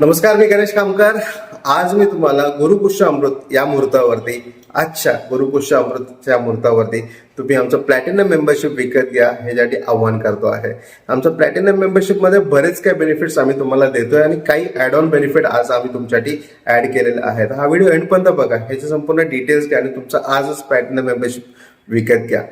नमस्कार मी गणेश कामकर. आज मी तुम्हाला गुरुपुष्य अमृत या मुहूर्तावरती आजच्या गुरुपुष्य अमृतच्या मुहूर्तावरती तुम्ही आमचं प्लॅटिनम मेंबरशिप विकत घ्या ह्यासाठी आव्हान करतो आहे. आमचं प्लॅटिनम मेंबरशिपमध्ये बरेच काही बेनिफिट्स आम्ही तुम्हाला देतोय आणि काही ॲड ऑन बेनिफिट आज आम्ही तुमच्यासाठी ऍड केलेले आहेत. हा व्हिडिओ एंडपर्यंत बघा ह्याचे संपूर्ण डिटेल्स घ्या आणि तुमचं आजच प्लॅटिनम मेंबरशिप विकत घ्या.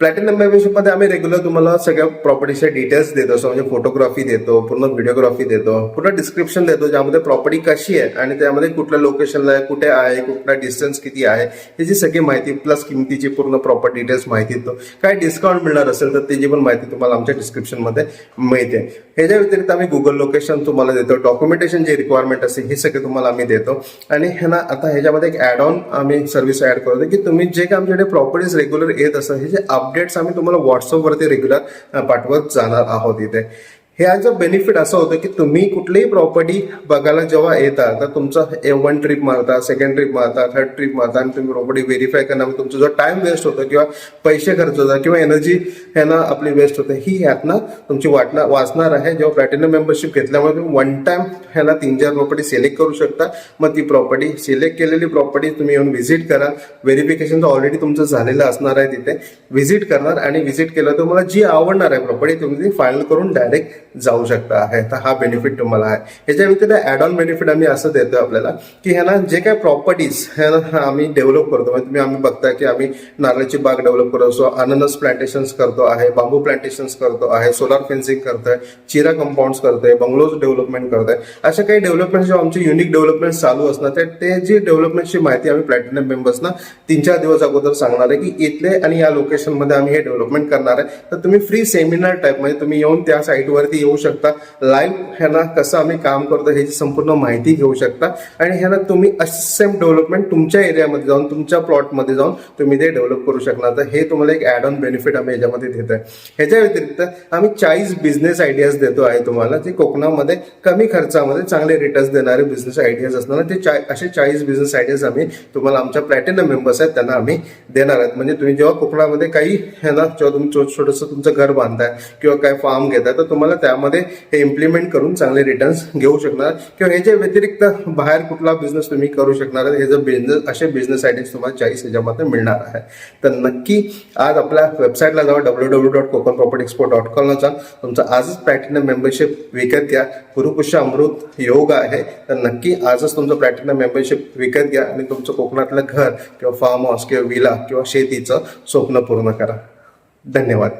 प्लॅटिनम मेंबरशिपमध्ये आम्ही रेग्युलर तुम्हाला सगळ्या प्रॉपर्टीचे डिटेल्स देतो. असं म्हणजे फोटोग्राफी देतो पूर्ण व्हिडिओग्राफी देतो पूर्ण डिस्क्रिप्शन देतो ज्यामध्ये प्रॉपर्टी कशी आहे आणि त्यामध्ये कुठल्या लोकेशनला आहे कुठे आहे कुठला डिस्टन्स किती आहे याची सगळी माहिती प्लस किमतीची पूर्ण प्रॉपर डिटेल्स माहिती देतो. काय डिस्काउंट मिळणार असेल तर त्याची पण माहिती तुम्हाला आमच्या डिस्क्रिप्शनमध्ये मिळते. ह्याच्या व्यतिरिक्त आम्ही गुगल लोकेशन तुम्हाला देतो. डॉक्युमेंटेशन जे रिक्वायरमेंट असते हे सगळे तुम्हाला आम्ही देतो. आणि हे ना आता ह्याच्यामध्ये एक ॲड ऑन आम्ही सर्व्हिस ॲड करतो की तुम्ही जे काय आमच्याकडे प्रॉपर्टीज रेग्युलर येत असतात हे जे अपडेट्स आम्ही तुम्हाला व्हॉट्सअपवरती रेग्युलर पाठवत जाणार आहोत इथे. ह्याचं बेनिफिट असं होतं की तुम्ही कुठलीही प्रॉपर्टी बघायला जेव्हा येता तर तुमचा वन ट्रिप मारता सेकंड ट्रिप मारता थर्ड ट्रिप मारता आणि तुम्ही प्रॉपर्टी व्हेरीफाय करण्यामध्ये तुमचा जो टाइम वेस्ट होतो किंवा पैसे खर्च होतात किंवा एनर्जी ह्यानं आपली वेस्ट होते ही ह्यातनं तुमची वाटणार वाचणार आहे. जेव्हा प्लॅटिनम मेंबरशिप घेतल्यामुळे तुम्ही वन टाइम ह्याला तीन चार प्रॉपर्टी सिलेक्ट करू शकता. मग ती प्रॉपर्टी सिलेक्ट केलेली प्रॉपर्टी तुम्ही येऊन व्हिजिट करा. व्हेरिफिकेशन तर ऑलरेडी तुमचं झालेलं असणार आहे तिथे. व्हिजिट करणार आणि व्हिजिट केलं तर मला जी आवडणार आहे प्रॉपर्टी तुम्ही ती फायनल करून डायरेक्ट जाऊ शकता आहे. तर हा बेनिफिट तुम्हाला आहे. ह्याच्या व्यतिरिक्त ॲड ऑन बेनिफिट आम्ही असं देतो आपल्याला की ह्याला जे काय प्रॉपर्टीज ह्या आम्ही डेव्हलप करतो. म्हणजे तुम्ही आम्ही बघता की आम्ही नारळाची बाग डेव्हलप करत. असतो अननस प्लांटेशन्स करतो आहे बांबू प्लांटेशन्स करतो आहे सोलार फेन्सिंग करतोय चिरा कंपाऊंड्स करतोय बंगलोज डेव्हलपमेंट करतोय. अशा काही डेव्हलपमेंट जेव्हा आमचे युनिक डेव्हलपमेंट चालू असणार तर ते जी डेव्हलपमेंटची माहिती आम्ही प्लॅटिनम मेंबर्सना तीन चार दिवस अगोदर सांगणार आहे की इथले आणि या लोकेशनमध्ये आम्ही हे डेव्हलपमेंट करणार आहे. तर तुम्ही फ्री सेमिनार टाईप म्हणजे तुम्ही येऊन त्या साईटवरती येऊ शकता. लाईव्ह ह्यांना कसं आम्ही काम करतो ह्याची संपूर्ण माहिती घेऊ शकता. आणि ह्याला तुम्ही सेम डेव्हलपमेंट तुमच्या एरियामध्ये जाऊन तुमच्या प्लॉटमध्ये जाऊन तुम्ही ते डेव्हलप करू शकणार. तर हे तुम्हाला एक ॲड ऑन बेनिफिट आम्ही याच्यामध्ये देत आहे ह्याच्या व्यतिरिक्त आम्ही चाळीस बिझनेस आयडियाज देतो आहे तुम्हाला जे कोकणामध्ये कमी खर्चामध्ये चांगले रिटर्न्स देणारे बिझनेस आयडियाज असणार. ते चा असे चाळीस बिझनेस आयडियाज आम्ही तुम्हाला आमच्या प्लॅटिनम मेंबर्स आहेत त्यांना आम्ही देणार आहेत. म्हणजे तुम्ही जेव्हा कोकणामध्ये काही है ना जेव्हा तुम्ही छोट छोटंसं तुमचं घर बांधताय किंवा काय फार्म घेताय तर तुम्हाला त्यामध्ये हे इम्प्लिमेंट करून चांगले रिटर्न्स घेऊ शकणार. किंवा ह्याच्या व्यतिरिक्त बाहेर कुठला बिझनेस तुम्ही करू शकणार हे जर बिझनेस असे बिझनेस आयडियाज तुम्हाला चाळीस ह्याच्यामध्ये मिळणार आहे. तर नक्की आज आपल्या वेबसाईटला जाऊ W W dot Konkan property export dot कॉमला जा. तुमचं आजच प्लॅटिनम मेंबरशिप विकत घ्या. गुरुपुष्य अमृत योग आहे. तर नक्की आजच तुमचं प्लॅटिनम मेंबरशिप विकत घ्या आणि तुमचं कोकणातलं घर किंवा फार्म हाऊस किंवा विला किंवा शेतीचं स्वप्न पूर्ण करा. धन्यवाद.